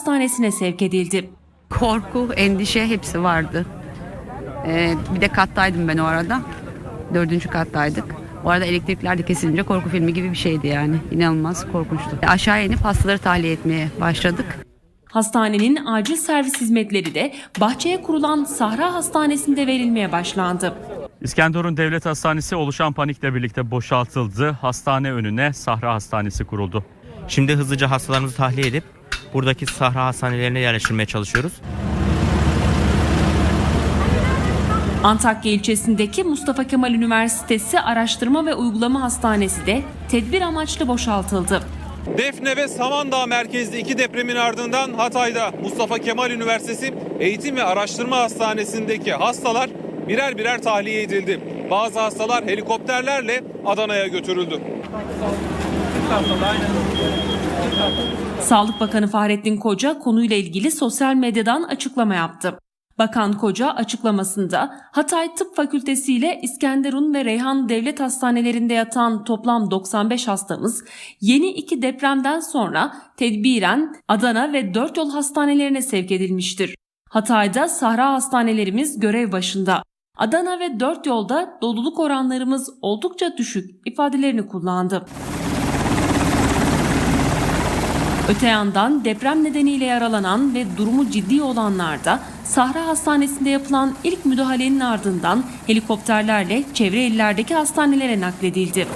hastanesine sevk edildi. Korku, endişe hepsi vardı. Ee, bir de kattaydım ben o arada. Dördüncü kattaydık. O arada elektrikler de kesilince korku filmi gibi bir şeydi yani. İnanılmaz korkunçtu. Aşağı inip hastaları tahliye etmeye başladık. Hastanenin acil servis hizmetleri de bahçeye kurulan Sahra Hastanesi'nde verilmeye başlandı. İskenderun Devlet Hastanesi oluşan panikle birlikte boşaltıldı. Hastane önüne Sahra Hastanesi kuruldu. Şimdi hızlıca hastalarımızı tahliye edip buradaki sahra hastanelerine yerleştirmeye çalışıyoruz. Antakya ilçesindeki Mustafa Kemal Üniversitesi Araştırma ve Uygulama Hastanesi de tedbir amaçlı boşaltıldı. Defne ve Samandağ merkezli iki depremin ardından Hatay'da Mustafa Kemal Üniversitesi Eğitim ve Araştırma Hastanesi'ndeki hastalar birer birer tahliye edildi. Bazı hastalar helikopterlerle Adana'ya götürüldü. Sağlık Bakanı Fahrettin Koca konuyla ilgili sosyal medyadan açıklama yaptı. Bakan Koca açıklamasında Hatay Tıp Fakültesi ile İskenderun ve Reyhan Devlet Hastanelerinde yatan toplam 95 hastamız yeni iki depremden sonra tedbiren Adana ve Dört Yol Hastanelerine sevk edilmiştir. Hatay'da Sahra Hastanelerimiz görev başında. Adana ve Dört Yolda doluluk oranlarımız oldukça düşük ifadelerini kullandı. Öte yandan deprem nedeniyle yaralanan ve durumu ciddi olanlar da Sahra Hastanesi'nde yapılan ilk müdahalenin ardından helikopterlerle çevre illerdeki hastanelere nakledildi.